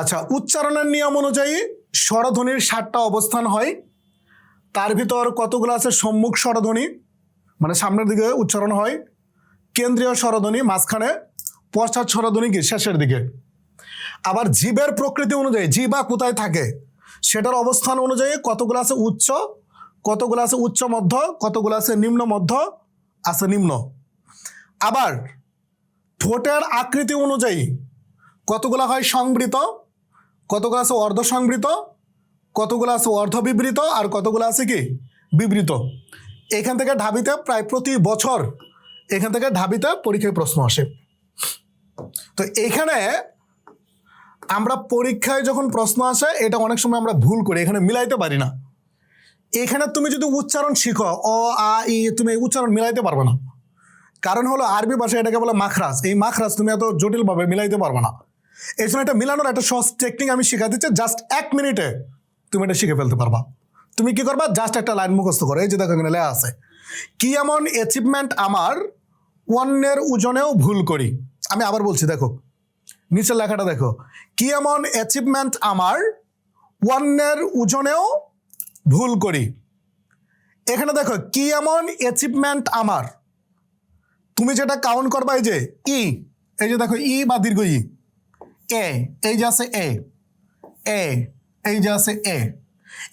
আচ্ছা উচ্চারণের নিয়ম অনুযায়ী স্বরধ্বনির ষাটটা অবস্থান হয়। তার ভিতর কতগুলো আছে? সম্মুখ স্বরধ্বনি মানে সামনের দিকে উচ্চারণ হয়। কেন্দ্রীয় স্বরধ্বনি, মাঝখানে পশ্চাৎ স্বরধ্বনি কি? শেষের দিকে। আবার জীবের প্রকৃতি অনুযায়ী, জীবা কোথায় থাকে, সেটার অবস্থান অনুযায়ী কতগুলো আছে? উচ্চ, কতগুলো আছে? উচ্চ, মধ্য, কতগুলো আছে? নিম্ন, মধ্য, আছে নিম্ন। আবার ঠোঁটের আকৃতি অনুযায়ী কতগুলো হয়? সংবৃত কতগুলো আছে অর্ধ সংবৃত? কতগুলো আছে অর্ধ বিবৃত? আর কতগুলো আছে কি? বিবৃত। এখান থেকে ঢাবিতে প্রায় প্রতি বছর এখান থেকে ঢাবিতে পরীক্ষায় প্রশ্ন আসে। তো এখানে আমরা পরীক্ষায় যখন প্রশ্ন আসে, এটা অনেক সময় আমরা ভুল করি, এখানে মিলাইতে পারি না। এখানে তুমি যদি উচ্চারণ শিখো, অ, আ, ই, তুমি উচ্চারণ মিলাইতে পারবে না। কারণ হলো আরবি ভাষায় এটাকে বলে মাখরাজ। এই মাখরাজ তুমি এত জটিলভাবে মিলাইতে পারবে না। এই জন্য এটা মিলানোর একটা সহজ টেকনিক আমি শিখা দিচ্ছি জাস্ট এক মিনিটে তুমি এটা শিখে ফেলতে পারবা। তুমি কি করবা? জাস্ট একটা লাইন মুখস্থ করো, এই যে দেখো এখানে লেখা আছে, কি এমন অ্যাচিভমেন্ট আমার অন্যের ওজনেও ভুল করি? আমি আবার বলছি, দেখো, নিচের লেখাটা দেখো, কি এমন অ্যাচিভমেন্ট আমার অন্যের ওজনেও ভুল করি? এখানে দেখো, কি এমন অ্যাচিভমেন্ট আমার? তুমি যেটা কাউন্ট করবা, এই যে, ই এই যে দেখো, ই বা দীর্ঘ ই এ এই যে আছে এ এ এই যে আছে এ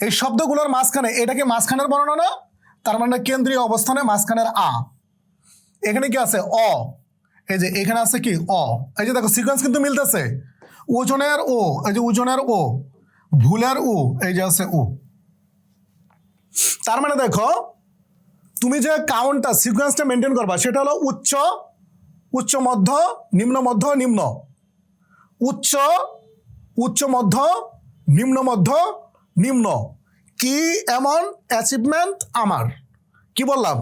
এই শব্দগুলোর মাঝখানে, এটাকে মাঝখানের বর্ণনা তার মানে কেন্দ্রীয় অবস্থানে মাঝখানের আ। এখানে কি আছে? অ। এই যে এখানে আছে কি? অ। এই যে দেখো সিকোয়েন্স কিন্তু মিলতেছে। ওজনের ও, এই যে ওজনের ও। ভুলের উ, এই যে আছে উ। তার মানে দেখো, তুমি যে কাউন্টটা সিকোয়েন্সটা মেনটেন করবা, সেটা হলো উচ্চ উচ্চ মধ্য, নিম্ন মধ্য, নিম্ন। উচ্চ উচ্চ মধ্য, নিম্ন মধ্য, নিম্ন। কি এমন অ্যাচিভমেন্ট আমার? কি বললাম?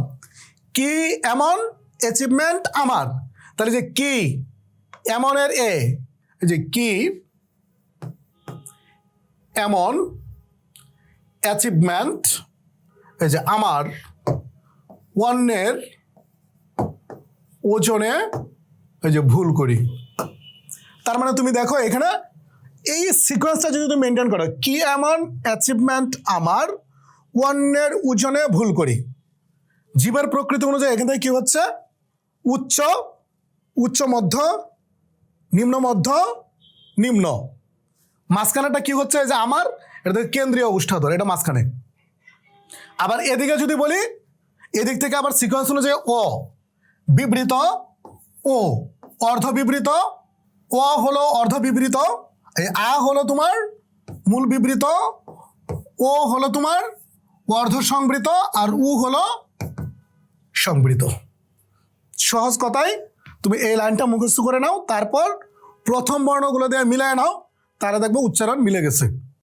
কি এমন অ্যাচিভমেন্ট আমার? তাহলে যে কি এমনের এ যে কি, এমন অ্যাচিভমেন্ট এই যে আমার, অন্যের ওজনে, এই যে ভুল করি। তার মানে তুমি দেখো এখানে এই সিকোয়েন্সটা যদি তুমি মেনটেন করো, কি এমন অ্যাচিভমেন্ট আমার অন্যের ওজনে ভুল করি? জীবের প্রকৃতি অনুযায়ী এখান থেকে কি হচ্ছে? উচ্চ উচ্চ মধ্য, নিম্ন মধ্য, নিম্ন। মাঝখানেটা কি হচ্ছে? যে আমার, এটা কেন্দ্রীয় উষ্ঠাধর এটা মাঝখানে। আবার এদিকে যদি বলি, এদিক থেকে আবার সিকোয়েন্স অনুযায়ী ও বিবৃত ও অর্ধ বিবৃত অ হলো অর্ধ বিবৃত আ হলো তোমার মূল বিবৃত, ও হলো তোমার অর্ধ সংবৃত, আর উ হলো সংবৃত। সহজ কথায় তুমি এই লাইনটা মুখস্থ করে নাও, তারপর প্রথম বর্ণগুলো দিয়ে মিলায় নাও তারা দেখবে উচ্চারণ মিলে গেছে।